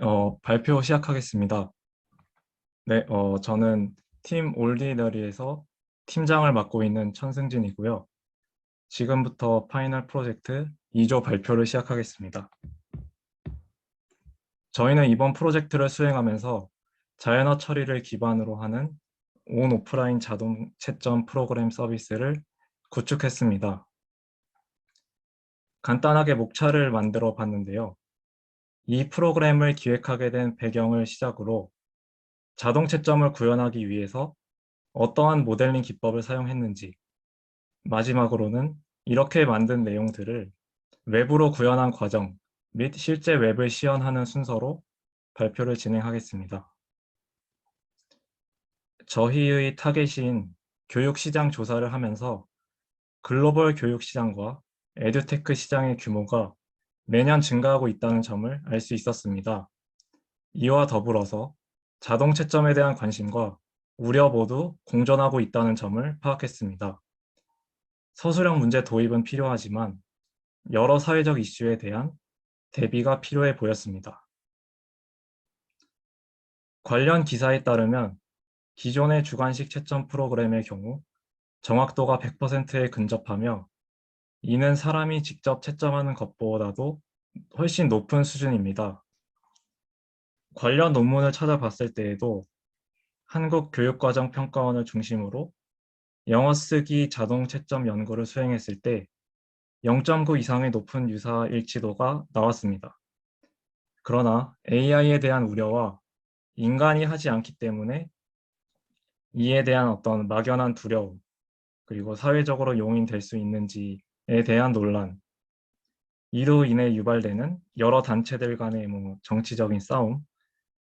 어, 발표 시작하겠습니다. 네, 어, 저는 팀 올디너리에서 팀장을 맡고 있는 천승진이고요. 지금부터 파이널 프로젝트 2조 발표를 시작하겠습니다. 저희는 이번 프로젝트를 수행하면서 자연어 처리를 기반으로 하는 온 오프라인 자동 채점 프로그램 서비스를 구축했습니다. 간단하게 목차를 만들어 봤는데요. 이 프로그램을 기획하게 된 배경을 시작으로 자동 채점을 구현하기 위해서 어떠한 모델링 기법을 사용했는지 마지막으로는 이렇게 만든 내용들을 웹으로 구현한 과정 및 실제 웹을 시연하는 순서로 발표를 진행하겠습니다. 저희의 타겟인 교육시장 조사를 하면서 글로벌 교육시장과 에듀테크 시장의 규모가 매년 증가하고 있다는 점을 알 수 있었습니다. 이와 더불어서 자동 채점에 대한 관심과 우려 모두 공존하고 있다는 점을 파악했습니다. 서술형 문제 도입은 필요하지만 여러 사회적 이슈에 대한 대비가 필요해 보였습니다. 관련 기사에 따르면 기존의 주관식 채점 프로그램의 경우 정확도가 100%에 근접하며 이는 사람이 직접 채점하는 것보다도 훨씬 높은 수준입니다. 관련 논문을 찾아봤을 때에도 한국교육과정평가원을 중심으로 영어 쓰기 자동 채점 연구를 수행했을 때 0.9 이상의 높은 유사 일치도가 나왔습니다. 그러나 AI에 대한 우려와 인간이 하지 않기 때문에 이에 대한 어떤 막연한 두려움 그리고 사회적으로 용인될 수 있는지 에 대한 논란, 이로 인해 유발되는 여러 단체들 간의 뭐 정치적인 싸움,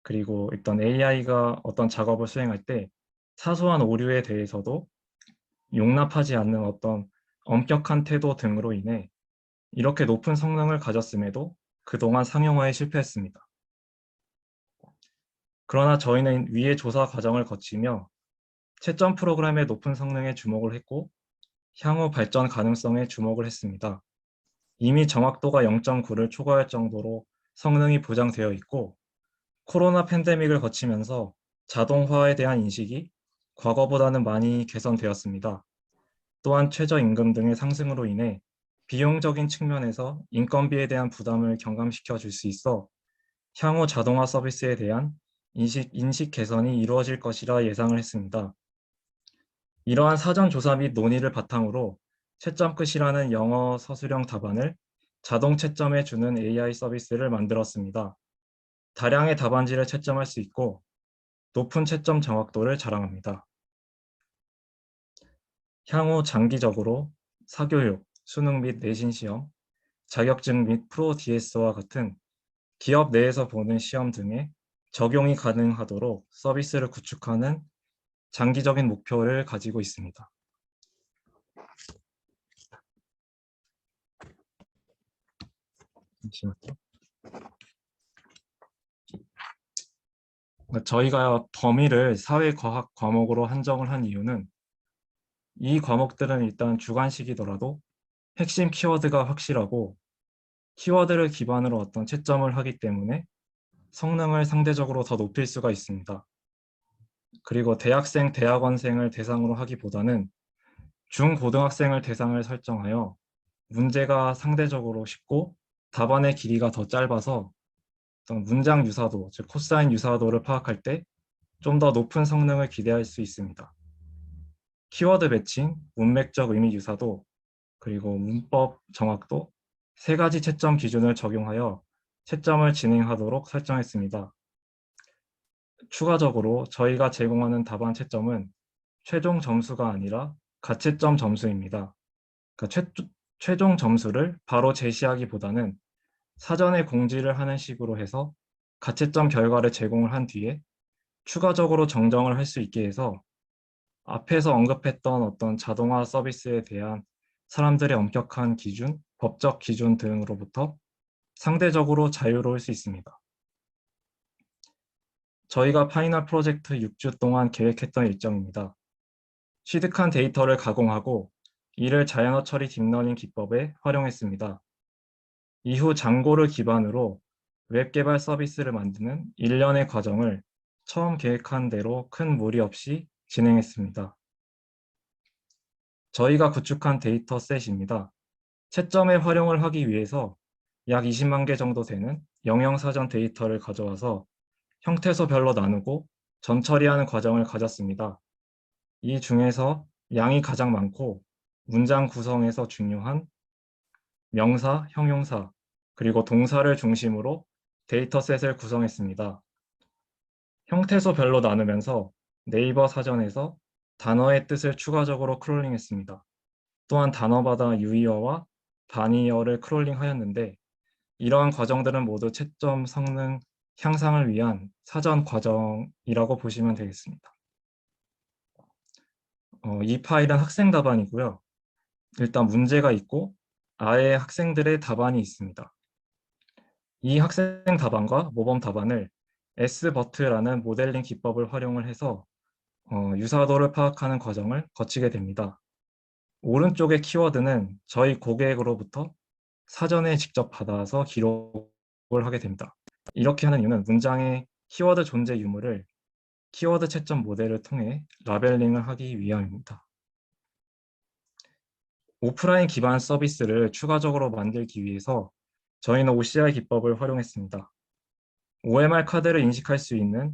그리고 어떤 AI가 어떤 작업을 수행할 때 사소한 오류에 대해서도 용납하지 않는 어떤 엄격한 태도 등으로 인해 이렇게 높은 성능을 가졌음에도 그동안 상용화에 실패했습니다. 그러나 저희는 위의 조사 과정을 거치며 채점 프로그램의 높은 성능에 주목을 했고 향후 발전 가능성에 주목을 했습니다. 이미 정확도가 0.9를 초과할 정도로 성능이 보장되어 있고 코로나 팬데믹을 거치면서 자동화에 대한 인식이 과거보다는 많이 개선되었습니다. 또한 최저임금 등의 상승으로 인해 비용적인 측면에서 인건비에 대한 부담을 경감시켜 줄 수 있어 향후 자동화 서비스에 대한 인식, 인식 개선이 이루어질 것이라 예상을 했습니다. 이러한 사전 조사 및 논의를 바탕으로 채점 끝이라는 영어 서술형 답안을 자동 채점해 주는 AI 서비스를 만들었습니다. 다량의 답안지를 채점할 수 있고 높은 채점 정확도를 자랑합니다. 향후 장기적으로 사교육, 수능 및 내신 시험, 자격증 및 프로 DS와 같은 기업 내에서 보는 시험 등에 적용이 가능하도록 서비스를 구축하는 장기적인 목표를 가지고 있습니다. 잠시만요. 저희가 범위를 사회과학 과목으로 한정을 한 이유는 이 과목들은 일단 주관식이더라도 핵심 키워드가 확실하고 키워드를 기반으로 어떤 채점을 하기 때문에 성능을 상대적으로 더 높일 수가 있습니다. 그리고 대학생, 대학원생을 대상으로 하기보다는 중고등학생을 대상을 설정하여 문제가 상대적으로 쉽고 답안의 길이가 더 짧아서 어떤 문장 유사도, 즉 코사인 유사도를 파악할 때 좀 더 높은 성능을 기대할 수 있습니다. 키워드 매칭, 문맥적 의미 유사도, 그리고 문법 정확도 세 가지 채점 기준을 적용하여 채점을 진행하도록 설정했습니다. 추가적으로 저희가 제공하는 답안 채점은 최종 점수가 아니라 가채점 점수입니다. 그러니까 최, 최종 점수를 바로 제시하기보다는 사전에 공지를 하는 식으로 해서 가채점 결과를 제공을 한 뒤에 추가적으로 정정을 할 수 있게 해서 앞에서 언급했던 어떤 자동화 서비스에 대한 사람들의 엄격한 기준, 법적 기준 등으로부터 상대적으로 자유로울 수 있습니다. 저희가 파이널 프로젝트 6주 동안 계획했던 일정입니다. 취득한 데이터를 가공하고 이를 자연어 처리 딥러닝 기법에 활용했습니다. 이후 장고를 기반으로 웹 개발 서비스를 만드는 일련의 과정을 처음 계획한 대로 큰 무리 없이 진행했습니다. 저희가 구축한 데이터 셋입니다. 채점에 활용을 하기 위해서 약 20만 개 정도 되는 영영사전 데이터를 가져와서 형태소별로 나누고 전처리하는 과정을 가졌습니다. 이 중에서 양이 가장 많고 문장 구성에서 중요한 명사, 형용사, 그리고 동사를 중심으로 데이터셋을 구성했습니다. 형태소별로 나누면서 네이버 사전에서 단어의 뜻을 추가적으로 크롤링했습니다. 또한 단어마다 유의어와 반의어를 크롤링하였는데 이러한 과정들은 모두 채점 성능 향상을 위한 사전 과정이라고 보시면 되겠습니다. 어, 이 파일은 학생 답안이고요. 일단 문제가 있고 아예 학생들의 답안이 있습니다. 이 학생 답안과 모범 답안을 S버트라는 모델링 기법을 활용을 해서 어, 유사도를 파악하는 과정을 거치게 됩니다. 오른쪽의 키워드는 저희 고객으로부터 사전에 직접 받아서 기록을 하게 됩니다. 이렇게 하는 이유는 문장의 키워드 존재 유무를 키워드 채점 모델을 통해 라벨링을 하기 위함입니다. 오프라인 기반 서비스를 추가적으로 만들기 위해서 저희는 OCR 기법을 활용했습니다. OMR 카드를 인식할 수 있는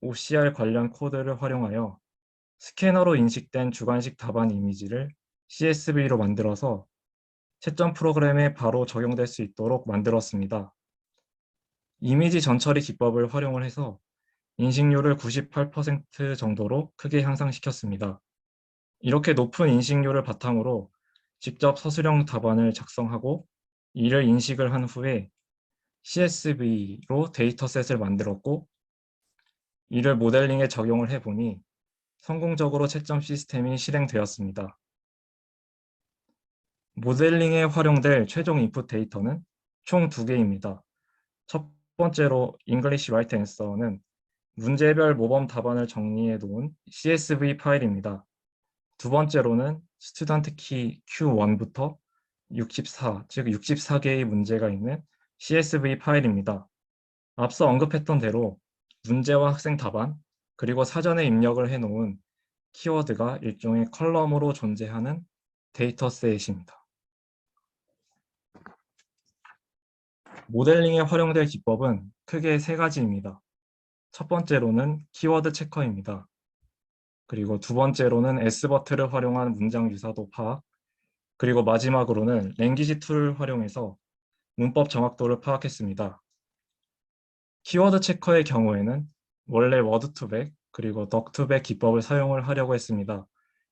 OCR 관련 코드를 활용하여 스캐너로 인식된 주관식 답안 이미지를 CSV로 만들어서 채점 프로그램에 바로 적용될 수 있도록 만들었습니다. 이미지 전처리 기법을 활용을 해서 인식률을 98% 정도로 크게 향상시켰습니다. 이렇게 높은 인식률을 바탕으로 직접 서술형 답안을 작성하고 이를 인식을 한 후에 CSV로 데이터셋을 만들었고 이를 모델링에 적용을 해보니 성공적으로 채점 시스템이 실행되었습니다. 모델링에 활용될 최종 인풋 데이터는 총두 개입니다. 첫 번째로 English Right Answer는 문제별 모범 답안을 정리해 놓은 CSV 파일입니다. 두 번째로는 스튜던트 키 Q1부터 64, 즉 64개의 문제가 있는 CSV 파일입니다. 앞서 언급했던 대로 문제와 학생 답안, 그리고 사전에 입력을 해놓은 키워드가 일종의 컬럼으로 존재하는 데이터셋입니다. 모델링에 활용될 기법은 크게 세 가지입니다. 첫 번째로는 키워드 체커입니다. 그리고 두 번째로는 S버트를 활용한 문장 유사 도 파악, 그리고 마지막으로는 랭귀지 툴을 활용해서 문법 정확도를 파악했습니다. 키워드 체커의 경우에는 원래 워드2백 그리고 덕2백 기법을 사용을 하려고 했습니다.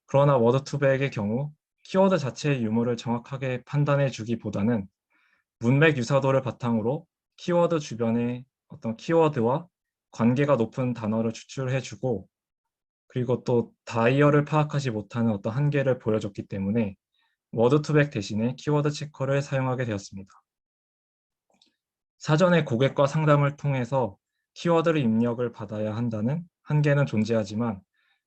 그러나 워드2백의 경우 키워드 자체의 유무를 정확하게 판단해 주기보다는 문맥 유사도를 바탕으로 키워드 주변의 어떤 키워드와 관계가 높은 단어를 추출해 주고 그리고 또 다이어를 파악하지 못하는 어떤 한계를 보여줬기 때문에 워드2백 대신에 키워드 체커를 사용하게 되었습니다. 사전에 고객과 상담을 통해서 키워드를 입력을 받아야 한다는 한계는 존재하지만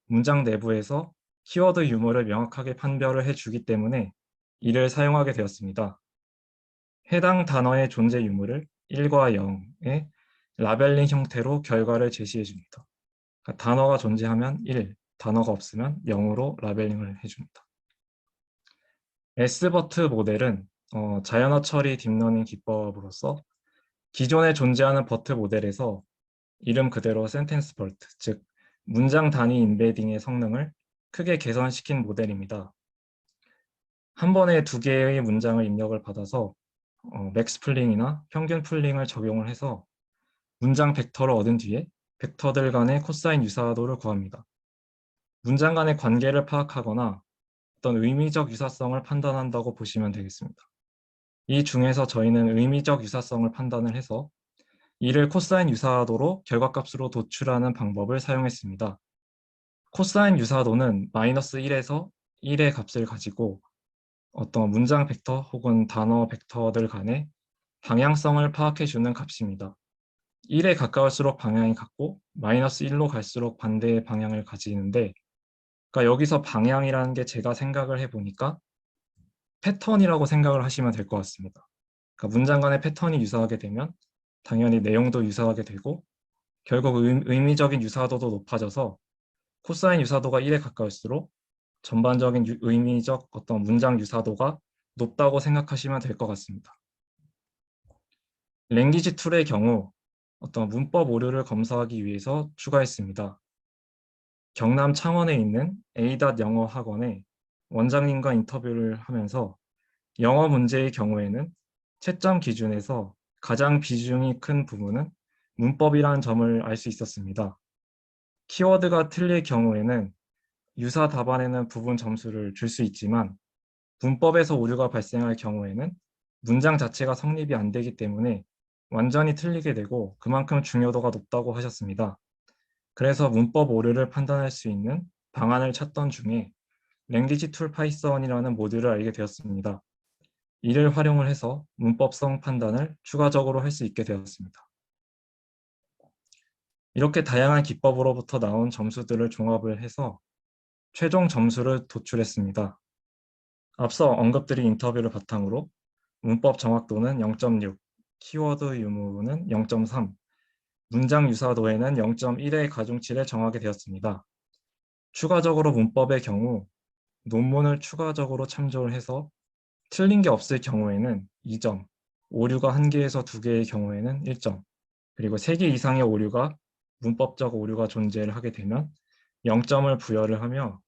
문장 내부에서 키워드 유무를 명확하게 판별을 해주기 때문에 이를 사용하게 되었습니다. 해당 단어의 존재 유무를 1과 0의 라벨링 형태로 결과를 제시해 줍니다. 그러니까 단어가 존재하면 1, 단어가 없으면 0으로 라벨링을 해줍니다. S버트 모델은 어, 자연어 처리 딥러닝 기법으로서 기존에 존재하는 버트 모델에서 이름 그대로 센텐스 버트, 즉 문장 단위 인베딩의 성능을 크게 개선시킨 모델입니다. 한 번에 두 개의 문장을 입력을 받아서 어, 맥스 풀링이나 평균 풀링을 적용을 해서 문장 벡터를 얻은 뒤에 벡터들 간의 코사인 유사도를 구합니다. 문장 간의 관계를 파악하거나 어떤 의미적 유사성을 판단한다고 보시면 되겠습니다. 이 중에서 저희는 의미적 유사성을 판단을 해서 이를 코사인 유사도로 결과값으로 도출하는 방법을 사용했습니다. 코사인 유사도는 마이너스 1에서 1의 값을 가지고 어떤 문장 벡터 혹은 단어 벡터들 간의 방향성을 파악해주는 값입니다. 1에 가까울수록 방향이 같고 마이너스 1로 갈수록 반대의 방향을 가지는데 그러니까 여기서 방향이라는 게 제가 생각을 해보니까 패턴이라고 생각을 하시면 될 것 같습니다. 그러니까 문장 간의 패턴이 유사하게 되면 당연히 내용도 유사하게 되고 결국 의- 의미적인 유사도도 높아져서 코사인 유사도가 1에 가까울수록 전반적인 유- 의미적 어떤 문장 유사도가 높다고 생각하시면 될 것 같습니다. 랭귀지 툴의 경우 어떤 문법 오류를 검사하기 위해서 추가했습니다. 경남 창원에 있는 A. 영어 학원에 원장님과 인터뷰를 하면서 영어 문제의 경우에는 채점 기준에서 가장 비중이 큰 부분은 문법이라는 점을 알 수 있었습니다. 키워드가 틀릴 경우에는 유사 답안에는 부분 점수를 줄 수 있지만 문법에서 오류가 발생할 경우에는 문장 자체가 성립이 안 되기 때문에 완전히 틀리게 되고 그만큼 중요도가 높다고 하셨습니다. 그래서 문법 오류를 판단할 수 있는 방안을 찾던 중에 랭귀지 툴 파이썬이라는 모듈을 알게 되었습니다. 이를 활용을 해서 문법성 판단을 추가적으로 할 수 있게 되었습니다. 이렇게 다양한 기법으로부터 나온 점수들을 종합을 해서 최종 점수를 도출했습니다. 앞서 언급드린 인터뷰를 바탕으로 문법 정확도는 0.6, 키워드 유무는 0.3, 문장 유사도에는 0.1의 가중치를 정하게 되었습니다. 추가적으로 문법의 경우 논문을 추가적으로 참조를 해서 틀린 게 없을 경우에는 2점, 오류가 1개에서 2개의 경우에는 1점, 그리고 3개 이상의 오류가 문법적 오류가 존재를 하게 되면 0점을 부여를 하며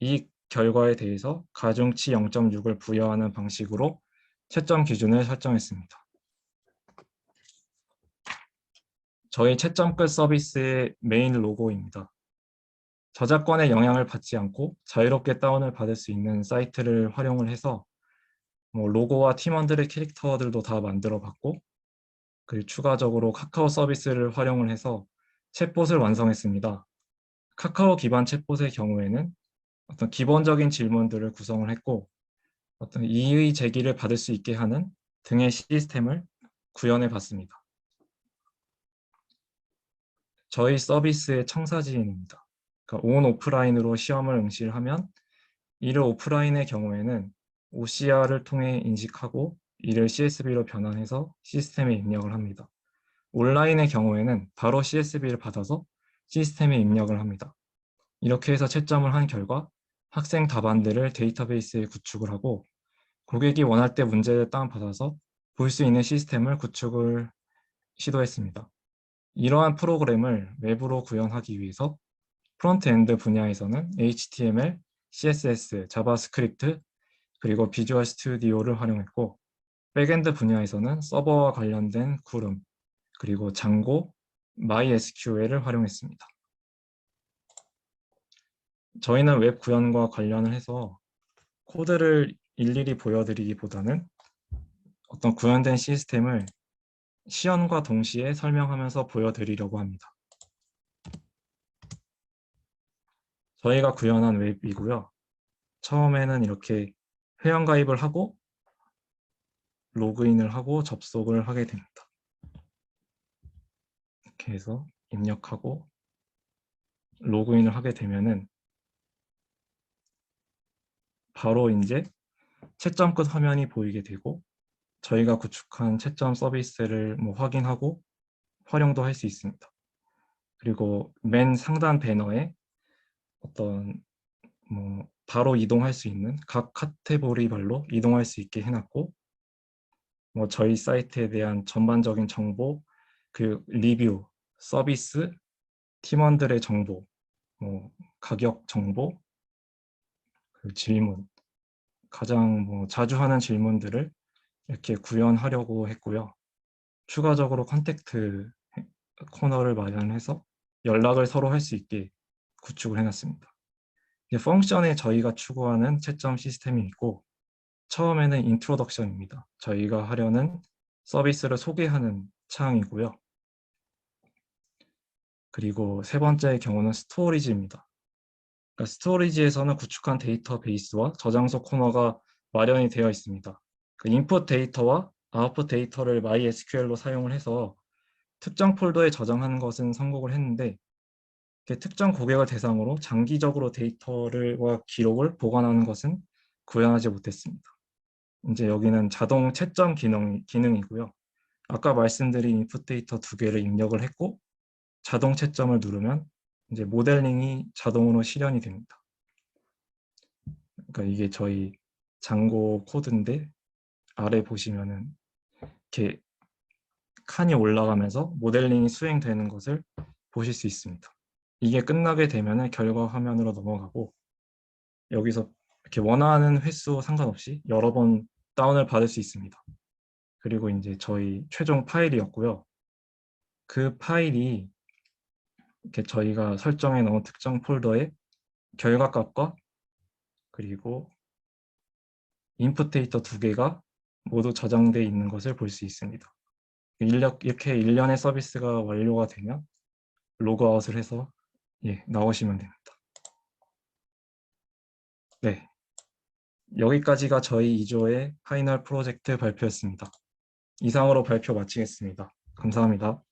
이 결과에 대해서 가중치 0.6을 부여하는 방식으로 채점 기준을 설정했습니다. 저희 채점 끝 서비스의 메인 로고입니다. 저작권의 영향을 받지 않고 자유롭게 다운을 받을 수 있는 사이트를 활용을 해서 뭐 로고와 팀원들의 캐릭터들도 다 만들어 봤고 그리고 추가적으로 카카오 서비스를 활용을 해서 챗봇을 완성했습니다. 카카오 기반 챗봇의 경우에는 어떤 기본적인 질문들을 구성을 했고 어떤 이의 제기를 받을 수 있게 하는 등의 시스템을 구현해 봤습니다. 저희 서비스의 청사진입니다. 그러니까 온 오프라인으로 시험을 응시를 하면 이를 오프라인의 경우에는 OCR을 통해 인식하고 이를 CSV로 변환해서 시스템에 입력을 합니다. 온라인의 경우에는 바로 CSV를 받아서 시스템에 입력을 합니다. 이렇게 해서 채점을 한 결과 학생 답안들을 데이터베이스에 구축을 하고 고객이 원할 때 문제를 다운받아서 볼 수 있는 시스템을 구축을 시도했습니다. 이러한 프로그램을 외부로 구현하기 위해서 프론트엔드 분야에서는 HTML, CSS, 자바스크립트, 그리고 비주얼 스튜디오를 활용했고 백엔드 분야에서는 서버와 관련된 구름, 그리고 장고, MySQL을 활용했습니다. 저희는 웹 구현과 관련을 해서 코드를 일일이 보여드리기보다는 어떤 구현된 시스템을 시연과 동시에 설명하면서 보여드리려고 합니다. 저희가 구현한 웹이고요. 처음에는 이렇게 회원 가입을 하고 로그인을 하고 접속을 하게 됩니다. 이렇게 해서 입력하고 로그인을 하게 되면은 바로 이제 채점 끝 화면이 보이게 되고 저희가 구축한 채점 서비스를 뭐 확인하고 활용도 할 수 있습니다. 그리고 맨 상단 배너에 어떤 뭐 바로 이동할 수 있는 각 카테고리별로 이동할 수 있게 해놨고 뭐 저희 사이트에 대한 전반적인 정보, 그 리뷰, 서비스, 팀원들의 정보, 뭐 가격 정보, 그 질문, 가장 뭐 자주 하는 질문들을 이렇게 구현하려고 했고요. 추가적으로 컨택트 코너를 마련해서 연락을 서로 할 수 있게 구축을 해놨습니다. 펑션에 저희가 추구하는 채점 시스템이 있고 처음에는 인트로덕션입니다. 저희가 하려는 서비스를 소개하는 창이고요. 그리고 세 번째의 경우는 스토리지입니다. 그러니까 스토리지에서는 구축한 데이터베이스와 저장소 코너가 마련이 되어 있습니다. 그 인풋 데이터와 아웃풋 데이터를 MySQL로 사용을 해서 특정 폴더에 저장하는 것은 성공을 했는데 특정 고객을 대상으로 장기적으로 데이터를와 기록을 보관하는 것은 구현하지 못했습니다. 이제 여기는 자동 채점 기능, 기능이고요. 아까 말씀드린 인풋 데이터 두 개를 입력을 했고 자동 채점을 누르면 이제 모델링이 자동으로 실현이 됩니다. 그러니까 이게 저희 장고 코드인데 아래 보시면은 이렇게 칸이 올라가면서 모델링이 수행되는 것을 보실 수 있습니다. 이게 끝나게 되면은 결과 화면으로 넘어가고 여기서 이렇게 원하는 횟수 상관없이 여러 번 다운을 받을 수 있습니다. 그리고 이제 저희 최종 파일이었고요. 그 파일이 이렇게 저희가 설정해 놓은 특정 폴더에 결과값과 그리고 인풋 데이터 두 개가 모두 저장되어 있는 것을 볼 수 있습니다. 인력, 이렇게 일련의 서비스가 완료가 되면 로그아웃을 해서 예, 나오시면 됩니다. 네, 여기까지가 저희 2조의 파이널 프로젝트 발표였습니다. 이상으로 발표 마치겠습니다. 감사합니다.